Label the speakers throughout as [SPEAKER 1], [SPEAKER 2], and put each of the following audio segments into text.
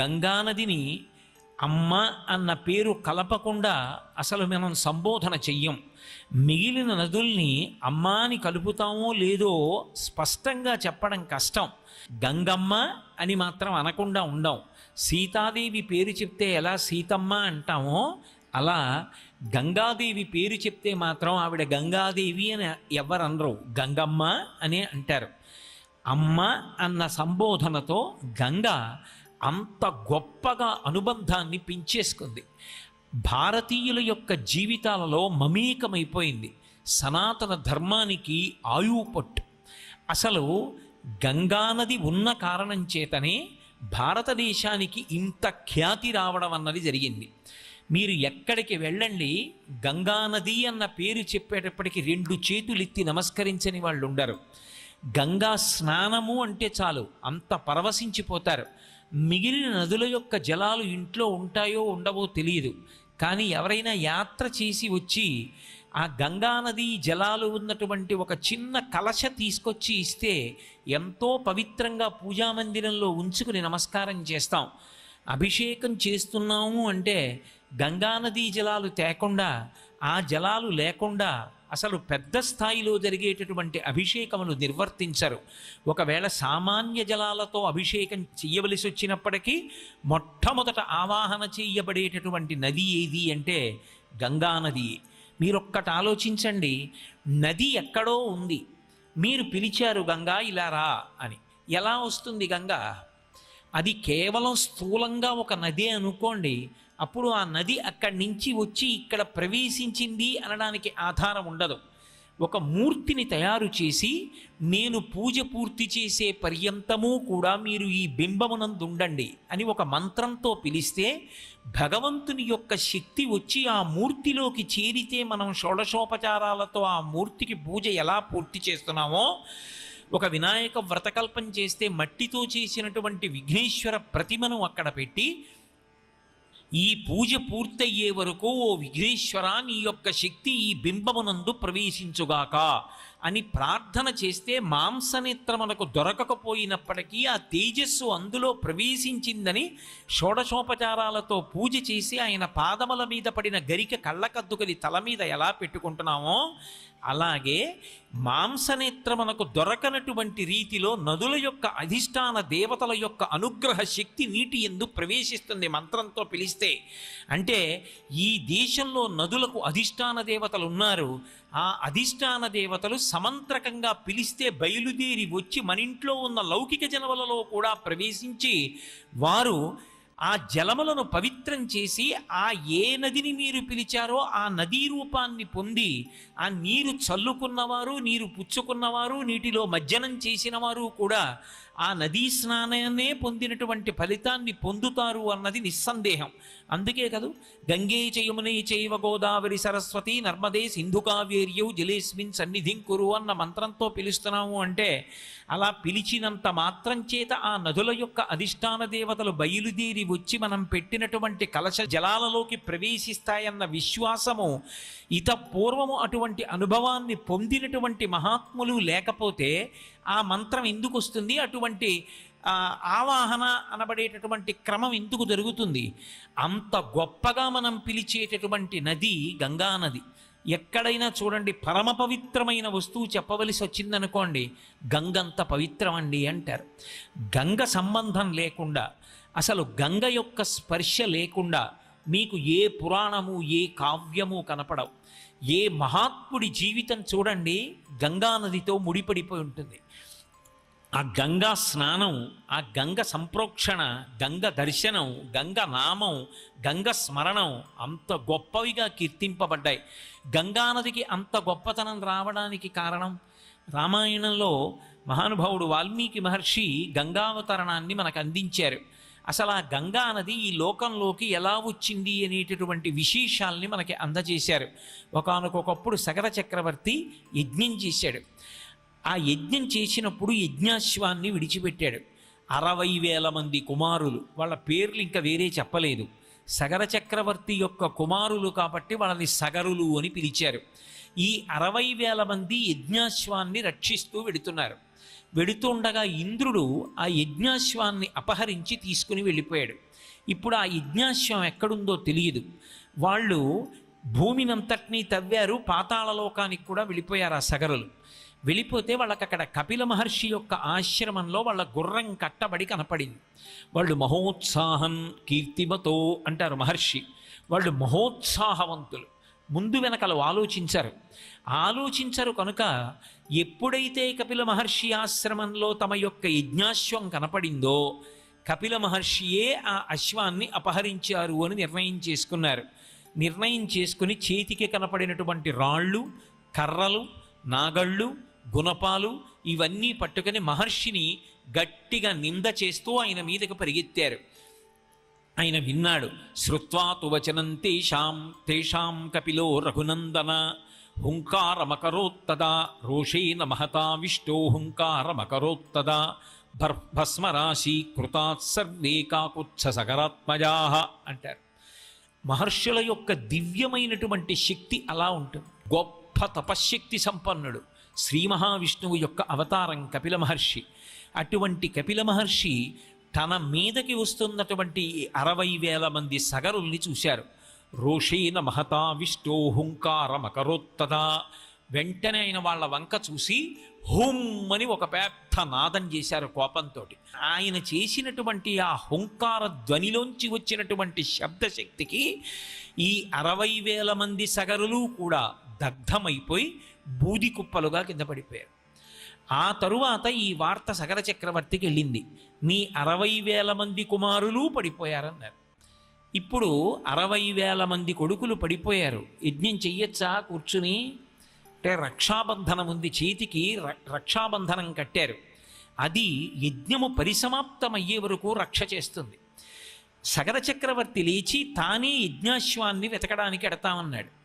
[SPEAKER 1] గంగానదిని అమ్మ అన్న పేరు కలపకుండా అసలు మనం సంబోధన చెయ్యం. మిగిలిన నదుల్ని అమ్మ అని కలుపుతామో లేదో స్పష్టంగా చెప్పడం కష్టం. గంగమ్మ అని మాత్రం అనకుండా ఉండం. సీతాదేవి పేరు చెప్తే ఎలా సీతమ్మ అంటామో అలా గంగాదేవి పేరు చెప్తే మాత్రం ఆవిడ గంగాదేవి అని ఎవరనరు గంగమ్మ అనే అంటారు. అమ్మ అన్న సంబోధనతో గంగ అంత గొప్పగా అనుబంధాన్ని పెంచేసుకుంది. భారతీయుల యొక్క జీవితాలలో మమేకమైపోయింది. సనాతన ధర్మానికి ఆయువు పట్టు. అసలు గంగానది ఉన్న కారణం చేతనే భారతదేశానికి ఇంత ఖ్యాతి రావడం అన్నది జరిగింది. మీరు ఎక్కడికి వెళ్ళండి గంగానది అన్న పేరు చెప్పేటప్పటికి రెండు చేతులెత్తి నమస్కరించని వాళ్ళు ఉండరు గంగా స్నానము అంటే చాలు అంత పరవశించిపోతారు. మిగిలిన నదుల యొక్క జలాలు ఇంట్లో ఉంటాయో ఉండవో తెలియదు. కానీ ఎవరైనా యాత్ర చేసి వచ్చి ఆ గంగానది జలాలు ఉన్నటువంటి ఒక చిన్న కలశ తీసుకొచ్చి ఇస్తే ఎంతో పవిత్రంగా పూజామందిరంలో ఉంచుకుని నమస్కారం చేస్తాం. అభిషేకం చేస్తున్నాము అంటే గంగానదీ జలాలు తేకుండా ఆ జలాలు లేకుండా అసలు పెద్ద స్థాయిలో జరిగేటటువంటి అభిషేకములు నిర్వర్తించరు. ఒకవేళ సామాన్య జలాలతో అభిషేకం చెయ్యవలసి వచ్చినప్పటికీ మొట్టమొదట ఆవాహన చేయబడేటటువంటి నది ఏది అంటే గంగానది మీరొక్కటి ఆలోచించండి నది ఎక్కడో ఉంది. మీరు పిలిచారు గంగా ఇలా రా అని. ఎలా వస్తుంది గంగా? అది కేవలం స్థూలంగా ఒక నది అనుకోండి అప్పుడు ఆ నది అక్కడి నుంచి వచ్చి ఇక్కడ ప్రవేశించింది అనడానికి ఆధారం ఉండదు. ఒక మూర్తిని తయారు చేసి నేను పూజ పూర్తి చేసే పర్యంతము కూడా మీరు ఈ బింబమునందు ఉండండి అని ఒక మంత్రంతో పిలిస్తే భగవంతుని యొక్క శక్తి వచ్చి ఆ మూర్తిలోకి చేరితే మనం షోడశోపచారాలతో ఆ మూర్తికి పూజ ఎలా పూర్తి చేస్తున్నామో ఒక వినాయక వ్రతకల్పం చేస్తే మట్టితో చేసినటువంటి విఘ్నేశ్వర ప్రతిమను అక్కడ పెట్టి ఈ పూజ పూర్తయ్యే వరకు ఓ విఘ్నేశ్వర నీ యొక్క శక్తి ఈ బింబమునందు ప్రవేశించుగాక. అని ప్రార్థన చేస్తే మాంసనేత్రమునకు దొరకకపోయినప్పటికీ ఆ తేజస్సు అందులో ప్రవేశించిందని షోడశోపచారాలతో పూజ చేసి ఆయన పాదముల మీద పడిన గరిక కళ్ళకద్దుకది తల మీద ఎలా పెట్టుకుంటున్నామో అలాగే మాంసనేత్రమునకు దొరకనటువంటి రీతిలో నదుల యొక్క అధిష్టాన దేవతల యొక్క అనుగ్రహ శక్తి నీటి ఎందు ప్రవేశిస్తుంది మంత్రంతో పిలిస్తే. అంటే ఈ దేశంలో నదులకు అధిష్టాన దేవతలు ఉన్నారు. ఆ అధిష్టాన దేవతలు సమంత్రకంగా పిలిస్తే బయలుదేరి వచ్చి మన ఇంట్లో ఉన్న లౌకిక జలములలో కూడా ప్రవేశించి వారు ఆ జలములను పవిత్రం చేసి ఆ ఏ నదిని మీరు పిలిచారో ఆ నదీ రూపాన్ని పొంది ఆ నీరు చల్లుకున్నవారు నీరు పుచ్చుకున్నవారు నీటిలో మజ్జనం చేసినవారు కూడా ఆ నదీ స్నానాన్నే పొందినటువంటి ఫలితాన్ని పొందుతారు అన్నది నిస్సందేహం. అందుకే కదూ గంగే చయమునే చైవ గోదావరి సరస్వతి నర్మదే సింధు కావేర్యౌ జలేస్మిన్ సన్నిధిం కురు అన్న మంత్రంతో పిలుస్తున్నాము అంటే అలా పిలిచినంత మాత్రం చేత ఆ నదుల యొక్క అధిష్టాన దేవతలు బయలుదేరి వచ్చి మనం పెట్టినటువంటి కలశ జలాలలోకి ప్రవేశిస్తాయన్న విశ్వాసము ఇత పూర్వము అటువంటి అనుభవాన్ని పొందినటువంటి మహాత్ములు లేకపోతే ఆ మంత్రం ఎందుకు వస్తుంది? అటువంటి ఆవాహన అనబడేటటువంటి క్రమం ఎందుకు జరుగుతుంది? అంత గొప్పగా మనం పిలిచేటటువంటి నది గంగా నది. ఎక్కడైనా చూడండి పరమ పవిత్రమైన వస్తువు చెప్పవలసి వచ్చిందనుకోండి గంగంత పవిత్రమండి అంటారు. గంగ సంబంధం లేకుండా అసలు గంగ యొక్క స్పర్శ లేకుండా మీకు ఏ పురాణము ఏ కావ్యము కనపడవు. ఏ మహాత్ముడి జీవితం చూడండి గంగానదితో ముడిపడిపోయి ఉంటుంది. ఆ గంగా స్నానం ఆ గంగ సంప్రోక్షణ గంగ దర్శనం గంగ నామం గంగ స్మరణం అంత గొప్పవిగా కీర్తింపబడ్డాయి. గంగానదికి అంత గొప్పతనం రావడానికి కారణం? రామాయణంలో మహానుభావుడు వాల్మీకి మహర్షి గంగావతరణాన్ని మనకు అందించారు. అసలు ఆ గంగా నది ఈ లోకంలోకి ఎలా వచ్చింది అనేటటువంటి విశేషాల్ని మనకి అందజేశారు. ఒకనకొకప్పుడు సగర చక్రవర్తి యజ్ఞం చేశాడు. ఆ యజ్ఞం చేసినప్పుడు యజ్ఞాశ్వాన్ని విడిచిపెట్టాడు. అరవై వేల మంది కుమారులు వాళ్ళ పేర్లు ఇంకా వేరే చెప్పలేదు. సగర చక్రవర్తి యొక్క కుమారులు కాబట్టి వాళ్ళని సగరులు అని పిలిచారు. ఈ అరవై వేల మంది యజ్ఞాశ్వాన్ని రక్షిస్తూ వెడుతున్నారు. వెడుతుండగా ఇంద్రుడు ఆ యజ్ఞాశ్వాన్ని అపహరించి తీసుకుని వెళ్ళిపోయాడు. ఇప్పుడు ఆ యజ్ఞాశ్వం ఎక్కడుందో తెలియదు. వాళ్ళు భూమినంతటినీ తవ్వారు పాతాళలోకానికి కూడా వెళ్ళిపోయారు ఆ సగరులు. వెళ్ళిపోతే వాళ్ళకి అక్కడ కపిల మహర్షి యొక్క ఆశ్రమంలో వాళ్ళ గుర్రం కట్టబడి కనపడింది. వాళ్ళు మహోత్సాహం కీర్తిమతో అంటారు మహర్షి. వాళ్ళు మహోత్సాహవంతులు. ముందు వెనకలు ఆలోచించరు. ఆలోచించరు కనుక ఎప్పుడైతే కపిల మహర్షి ఆశ్రమంలో తమ యొక్క యజ్ఞాశ్వం కనపడిందో కపిల మహర్షియే ఆ అశ్వాన్ని అపహరించారు అని నిర్ణయం చేసుకున్నారు. నిర్ణయం చేసుకుని చేతికి కనపడినటువంటి రాళ్ళు కర్రలు నాగళ్ళు గుణపాలు ఇవన్నీ పట్టుకొని మహర్షిని గట్టిగా నింద చేస్తూ ఆయన మీదకు పరిగెత్తారు. ఆయన విన్నాడు శ్రుత్వా వచనం తేషాం తేషాం కపిలో రఘునందన హుంకారమకరోత్తదా రోషేన మహతావిష్టో హుంకారమకరోత్తదా భర్ భస్మరాశి కృతాత్ సర్వే కాకుచ్చ సకరాత్మజా అంటారు. మహర్షుల యొక్క దివ్యమైనటువంటి శక్తి అలా ఉంటుంది. గొప్ప తపశ్శక్తి సంపన్నుడు. శ్రీ మహావిష్ణువు యొక్క అవతారం కపిల మహర్షి. అటువంటి కపిల మహర్షి తన మీదకి వస్తున్నటువంటి అరవై వేల మంది సగరుల్ని చూశారు. రోషేన మహతా విష్టో హుంకారమకరోత్తదా వెంటనే ఆయన వాళ్ళ వంక చూసి హుం అని ఒక పెద్ద నాదం చేశారు కోపంతో ఆయన చేసినటువంటి ఆ హుంకార ధ్వనిలోంచి వచ్చినటువంటి శబ్దశక్తికి ఈ అరవై వేల మంది సగరులు కూడా దగ్ధమైపోయి బూది కుప్పలుగా కింద పడిపోయారు. ఆ తరువాత ఈ వార్త సగర చక్రవర్తికి వెళ్ళింది. మీ అరవై వేల మంది కుమారులు పడిపోయారన్నారు. ఇప్పుడు అరవై వేల మంది కొడుకులు పడిపోయారు. యజ్ఞం చెయ్యొచ్చా? కూర్చుని అంటే రక్షాబంధనం ఉంది. చేతికి ర- రక్షాబంధనం కట్టారు. అది యజ్ఞము పరిసమాప్తమయ్యే వరకు రక్ష చేస్తుంది. సగర చక్రవర్తి లేచి తానే యజ్ఞాశ్వాన్ని వెతకడానికి ఎడతామన్నాడు.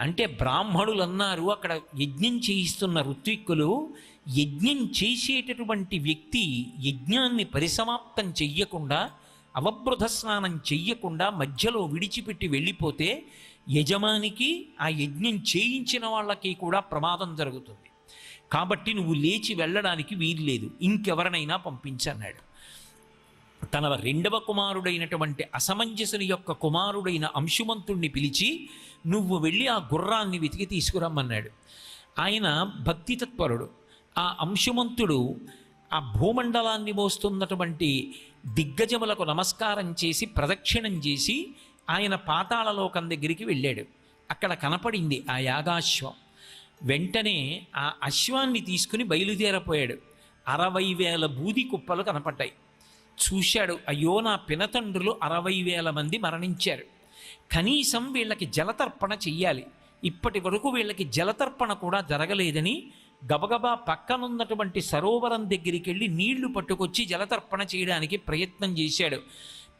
[SPEAKER 1] అంటే బ్రాహ్మణులు అన్నారు అక్కడ యజ్ఞం చేయిస్తున్న ఋత్విక్కులు యజ్ఞం చేసేటటువంటి వ్యక్తి యజ్ఞాన్ని పరిసమాప్తం చెయ్యకుండా అవబృధ స్నానం చెయ్యకుండా మధ్యలో విడిచిపెట్టి వెళ్ళిపోతే యజమానికి ఆ యజ్ఞం చేయించిన వాళ్ళకి కూడా ప్రమాదం జరుగుతుంది. కాబట్టి నువ్వు లేచి వెళ్ళడానికి వీలు లేదు ఇంకెవరినైనా పంపించన్నాడు. తన రెండవ కుమారుడైనటువంటి అసమంజసుని యొక్క కుమారుడైన అంశుమంతుణ్ణి పిలిచి నువ్వు వెళ్ళి ఆ గుర్రాన్ని వెతికి తీసుకురమ్మన్నాడు. ఆయన భక్తి తత్పరుడు. ఆ అంశుమంతుడు ఆ భూమండలాన్ని మోస్తున్నటువంటి దిగ్గజములకు నమస్కారం చేసి ప్రదక్షిణం చేసి ఆయన పాతాళలోకం దగ్గరికి వెళ్ళాడు. అక్కడ కనపడింది ఆ యాగాశ్వం. వెంటనే ఆ అశ్వాన్ని తీసుకుని బయలుదేరపోయాడు. అరవై వేల బూది కుప్పలు కనపడ్డాయి. చూశాడు. అయ్యో నా పినతండ్రులు అరవై వేల మంది మరణించారు. కనీసం వీళ్ళకి జలతర్పణ చెయ్యాలి. ఇప్పటి వరకు వీళ్ళకి జలతర్పణ కూడా జరగలేదని గబగబా పక్కనున్నటువంటి సరోవరం దగ్గరికి వెళ్ళి నీళ్ళు పట్టుకొచ్చి జలతర్పణ చేయడానికి ప్రయత్నం చేశాడు.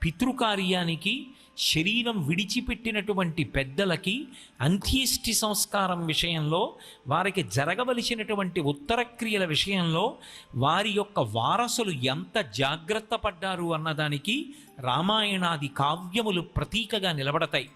[SPEAKER 1] పితృకార్యానికి శరీరం విడిచిపెట్టినటువంటి పెద్దలకి అంత్యేష్టి సంస్కారం విషయంలో వారికి జరగవలసినటువంటి ఉత్తర క్రియల విషయంలో వారి యొక్క వారసులు ఎంత జాగ్రత్త పడ్డారు అన్నదానికి రామాయణాది కావ్యములు ప్రతీకగా నిలబడతాయి.